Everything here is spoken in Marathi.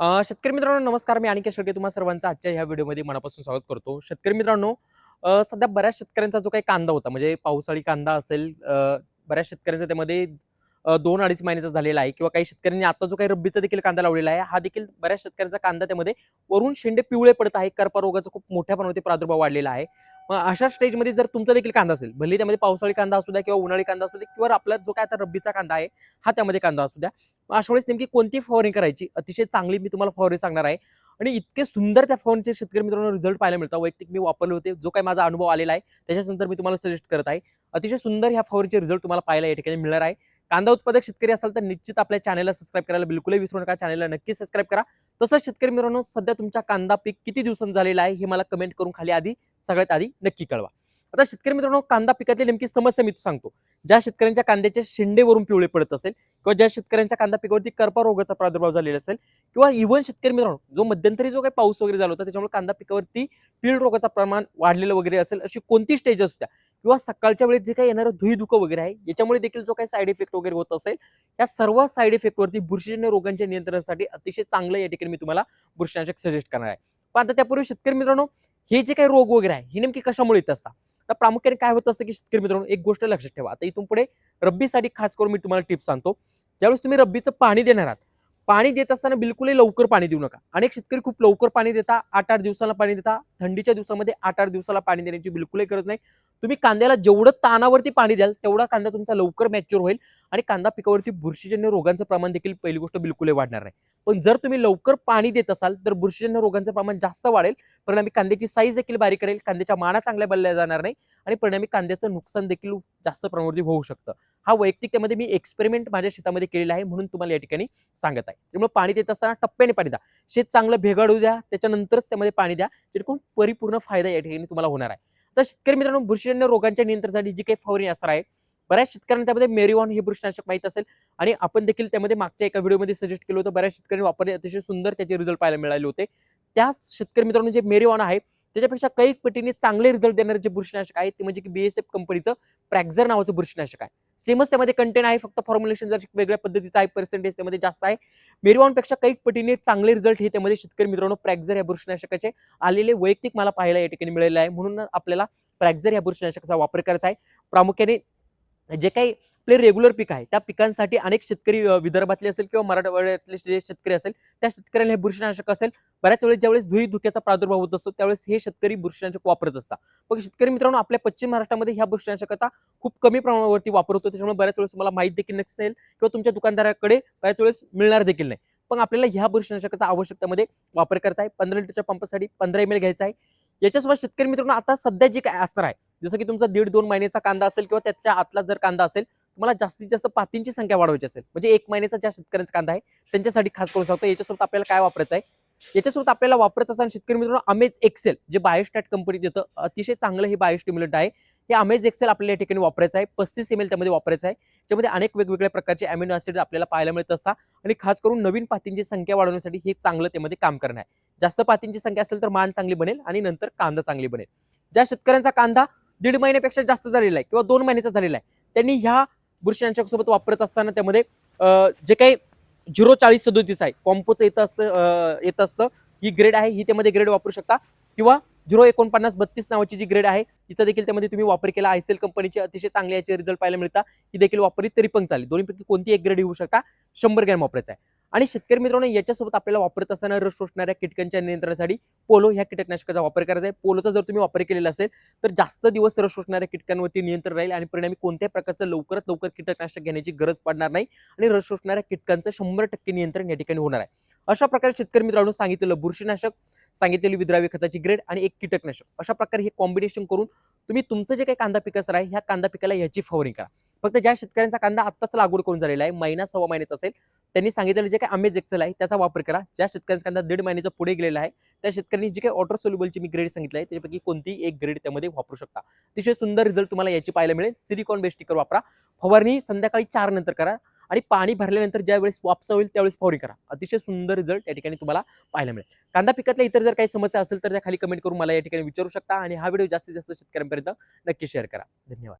शेतकरी मित्रांनो नमस्कार. मी अनिकेत शेळके तुम्हा सर्वांचं आजच्या ह्या व्हिडिओमध्ये मनापासून स्वागत करतो. शेतकरी मित्रांनो सध्या बऱ्याच शेतकऱ्यांचा जो काही कांदा होता म्हणजे पावसाळी कांदा असेल बऱ्याच शेतकऱ्यांचा त्यामध्ये दोन अडीच महिन्याचा झालेला आहे किंवा काही शेतकऱ्यांनी आता जो काही रब्बीचा देखील कांदा लावलेला आहे हा देखील बऱ्याच शेतकऱ्यांचा कांदा त्यामध्ये वरून शेंडे पिवळे पडत आहे. करपा रोगाचा खूप मोठ्या प्रमाणात प्रादुर्भाव वाढलेला आहे. मग अशा स्टेजमध्ये जर तुमचा देखील कांदा असेल भले त्यामध्ये पावसाळी कांदा असू द्या किंवा उन्हाळी कांदा असू द्या किंवा आपला जो काय आता रब्बीचा कांदा आहे हा त्यामध्ये कांदा असू द्या. मग अशा वेळेस नेमकी कोणती फवारणी करायची? अतिशय चांगली मी तुम्हाला फवारणी सांगणार आहे. आणि इतके सुंदर त्या फवारणीचे शेतकरी मित्रांनो रिझल्ट पाहायला मिळतात. वैयक्तिक मी वापरले होते जो काही माझा अनुभव आलेला आहे त्याच्यानंतर मी तुम्हाला सजेस्ट करत आहे. अतिशय सुंदर ह्या फवारणीचे रिझल्ट तुम्हाला पाहायला या ठिकाणी मिळणार आहे. कांदा उत्पादक शेतकरी असाल तर निश्चित आपल्या चॅनलला सबस्क्राईब करायला बिलकुलही विसरू नका. चॅनलला नक्की सबस्क्राईब करा. तसंच शेतकरी मित्रांनो सध्या तुमच्या कांदा पीक किती दिवसांत झालेला आहे हे मला कमेंट करून खाली आधी सगळ्यात आधी नक्की कळवा. आता शेतकरी मित्रांनो कांदा पिकातली नेमकी समस्या मी सांगतो. ज्या शेतकऱ्यांच्या कांद्याच्या शेंडेवरून पिवळे पडत असेल किंवा ज्या शेतकऱ्यांच्या कांदा पिकावरती करपा रोगाचा प्रादुर्भाव झालेला असेल किंवा इव्हन शेतकरी मित्रांनो जो मध्यंतरी जो काही पाऊस वगैरे झाला होता त्याच्यामुळे कांदा पिकावरती पीळ रोगाचा प्रमाण वाढलेलं वगैरे असेल अशी कोणती स्टेज असू द्या. किंवा सकाळच्या वेळेस जे काही येणारं धुई धुकं वगैरे आहे याच्यामुळे देखील जो काही साईड इफेक्ट वगैरे होत असेल या सर्व साईड इफेक्टवरती बुरशीजन्य रोगांच्या नियंत्रणासाठी अतिशय चांगलं या ठिकाणी मी तुम्हाला बुरशीनाशक सजेस्ट करणार आहे. पण आता त्यापूर्वी शेतकरी मित्रांनो हे जे काही रोग वगैरे आहे हे नेमकी कशामुळे येत असतात? तर प्रामुख्याने काय होत असतं की शेतकरी मित्रांनो एक गोष्ट लक्षात ठेवा. आता इथून पुढे रब्बीसाठी खास करून मी तुम्हाला टिप्स सांगतो. ज्यावेळेस तुम्ही रब्बीचं पाणी देणार आहात पाणी देत असताना बिलकुलही लवकर पाणी देऊ नका. अनेक शेतकरी खूप लवकर पाणी देता आठ आठ दिवसाला पाणी देता. थंडीच्या दिवसामध्ये आठ आठ दिवसाला पाणी देण्याची बिलकुलही गरज नाही. तुम्ही कांद्याला जेवढं तानावरती पाणी द्याल तेवढा कांदा तुमचा लवकर मॅच्युअर होईल. आणि कांदा पिकावरती बुरशीजन्य रोगांचं प्रमाण देखील पहिली गोष्ट बिलकुलही वाढणार नाही. पण जर तुम्ही लवकर पाणी देत असाल तर बुरशीजन्य रोगांचं प्रमाण जास्त वाढेल. परिणामी कांद्याची साईज देखील बारीक करेल कांद्याच्या माना चांगल्या बनल्या जाणार नाही आणि परिणामी कांद्याचं नुकसान देखील जास्त प्रमाणावरती होऊ शकतं. हा वैयक्तिक त्यामध्ये मी एक्सपेरिमेंट माझ्या शेतामध्ये केलेला आहे म्हणून तुम्हाला या ठिकाणी सांगत आहे. त्यामुळे पाणी देत असताना टप्प्याने पाणी द्या. शेत चांगलं भेगाडू द्या त्याच्यानंतरच त्यामध्ये पाणी द्या जेणेकरून परिपूर्ण फायदा या ठिकाणी तुम्हाला होणार आहे. तर शेतकरी मित्रांनो बुरशीजन्य रोगांच्या नियंत्रणासाठी जी काही फवारणी असणार आहे बऱ्याच शेतकऱ्यांना त्यामध्ये मेरिवॉन हे बुरशीनाशक माहीत असेल. आणि आपण देखील त्यामध्ये मागच्या एका व्हिडिओमध्ये सजेस्ट केलं होतं बऱ्याच शेतकऱ्यांनी वापरले अतिशय सुंदर त्याचे रिझल्ट पाहायला मिळाले होते. त्या शेतकरी मित्रांनो जे मेरिवॉन आहे त्याच्यापेक्षा कैक पटीने चांगले रिझल्ट देणारे जे बुरशीनाशक आहे ते म्हणजे की बीएसएफ कंपनीचं प्रॅक्झर नावाचं बुरशीनाशक आहे. सेमच त्यामध्ये कंटेंट आहे फक्त फॉर्म्युलेशन जर वेगळ्या पद्धतीचं आहे पर्सेंटेज त्यामध्ये जास्त आहे. मेरिवॉनपेक्षा कैक पटीने चांगले रिझल्ट हे त्यामध्ये शेतकरी मित्रांनो प्रॅक्झर या बुरशीनाशकाचे आलेले वैयक्तिक मला पाहायला या ठिकाणी मिळालेलं आहे. म्हणून आपल्याला प्रॅक्झर या बुरशीनाशकाचा वापर करायचा आहे. प्रामुख्याने जे काही आपले रेग्युलर पीक आहे त्या पिकांसाठी अनेक शेतकरी विदर्भातले असेल किंवा मराठवाड्यातले जे शेतकरी असेल त्या शेतकऱ्यांना हे बुरशीनाशक असेल. बऱ्याच वेळेस ज्यावेळेस धुई धुक्याचा प्रादुर्भाव होत असतो त्यावेळेस हे शेतकरी बुरशीनाशक वापरत असतात. पण शेतकरी मित्रांनो आपल्या पश्चिम महाराष्ट्रामध्ये ह्या बुरशीनाशकाचा खूप कमी प्रमाणावरती वापर होतो. त्याच्यामुळे बऱ्याच वेळेस तुम्हाला माहीत देखील नसेल किंवा तुमच्या दुकानदाराकडे बऱ्याच वेळेस मिळणार देखील नाही. पण आपल्याला ह्या बुरशीनाशकाचा आवश्यकतेमध्ये वापर करायचा आहे. पंधरा लिटरच्या पंपासाठी पंधरा एम एल घ्यायचा आहे. याच्यासोबत शेतकरी मित्रांनो आता सध्या जे काय असणार आहे जसं की तुमचा दीड दोन महिन्याचा कांदा असेल किंवा त्याच्या आतला जर कांदा असेल तुम्हाला जास्तीत जास्त पातींची संख्या वाढवायची असेल. म्हणजे एक महिन्याचा ज्या शेतकऱ्यांचा कांदा आहे त्यांच्यासाठी खास करून सांगतो याच्यासोबत आपल्याला काय वापरायचं आहे? याच्यासोबत आपल्याला वापरत असताना शेतकरी मित्रांनो अमेज एक्सेल जे बायोस्टॅट कंपनी देतं अतिशय चांगलं हे बायोस्टिम्युलंट आहे. हे अमेज एक्सेल आपल्याला या ठिकाणी वापरायचं आहे. पस्तीस एम एल त्यामध्ये वापरायचं आहे. ज्यामध्ये अनेक वेगवेगळ्या प्रकारचे अमिनो ऍसिड आपल्याला पाहायला मिळत असतात आणि खास करून नवीन पातींची संख्या वाढवण्यासाठी हे चांगलं त्यामध्ये काम करणं आहे. जास्त पातींची संख्या असेल तर मान चांगली बनेल आणि नंतर कांदा चांगली बनेल. ज्या शेतकऱ्यांचा कांदा दीड महिन्यापेक्षा जास्त झालेला आहे किंवा दोन महिन्याचा झालेला आहे. त्यांनी ह्या बुरशी सोबत वापरत असताना त्यामध्ये जे काही झिरो चाळीस सदोतीस आहे कॉम्पोचं येत असतं येत असतं ही ग्रेड आहे ही त्यामध्ये ग्रेड वापरू शकता. किंवा झिरो एकोणपन्नास बत्तीस नावाची जी ग्रेड आहे हिचा देखील त्यामध्ये तुम्ही वापर केला आयसेल कंपनीचे अतिशय चांगले याचे रिझल्ट पाहायला मिळतात ही देखील वापरली तरी पण चालेल. दोन्हीपैकी कोणती एक ग्रेड येऊ शकता शंभर ग्रॅम वापरायचा आहे. आणि शेतकरी मित्रांनो याच्यासोबत आपल्याला वापरत असताना रस शोषणाऱ्या कीटकांच्या नियंत्रणासाठी पोलो ह्या कीटकनाशकाचा वापर करायचा आहे. पोलोचा जर तुम्ही वापर केलेला असेल तर जास्त दिवस रस शोषणाऱ्या कीटकांवरती नियंत्रण राहील आणि परिणामी कोणत्याही प्रकारचं लवकरात लवकर कीटकनाशक घेण्याची गरज पडणार नाही आणि रस शोषणाऱ्या कीटकांचं शंभर टक्के नियंत्रण या ठिकाणी होणार आहे. अशा प्रकारे शेतकरी मित्रांनो सांगितलेलं बुरशीनाशक सांगितलेली विद्राव्य खताची ग्रेड आणि एक कीटकनाशक. अशा प्रकारे हे कॉम्बिनेशन करून तुम्ही तुमचं जे काही कांदा पिक आहे ह्या कांदा पिकाला याची फवारणी करा. फक्त ज्या शेतकऱ्यांचा कांदा आत्ताच लागवड करून झालेला आहे महिना सव्वा महिन्याचा असेल त्यांनी सांगितलेलं जे काही अमेज एक्सेल आहे त्याचा वापर करा. ज्या शेतकऱ्यांचा कांदा दीड महिन्याचा पुढे गेलेला आहे त्या शेतकऱ्यांनी जी काही ऑटर सोल्युबलची मी ग्रेड सांगितलं आहे त्यापैकी कोणतीही एक ग्रेड त्यामध्ये वापरू शकता. अतिशय सुंदर रिझल्ट तुम्हाला याची पाहायला मिळेल. सिलिकॉन बेस्ट स्टिकर वापरा. फवारणी संध्याकाळी चार नंतर करा आणि पाणी भरल्यानंतर ज्या वेळेस वापसा होईल त्यावेळेस फवारणी करा. अतिशय सुंदर रिझल्ट या ठिकाणी तुम्हाला पाहायला मिळेल. कांदा पिकातल्या इतर जर काही समस्या असेल तर त्या खाली कमेंट करून मला या ठिकाणी विचारू शकता आणि हा व्हिडिओ जास्तीत जास्त शेतकऱ्यांपर्यंत नक्की शेअर करा. धन्यवाद.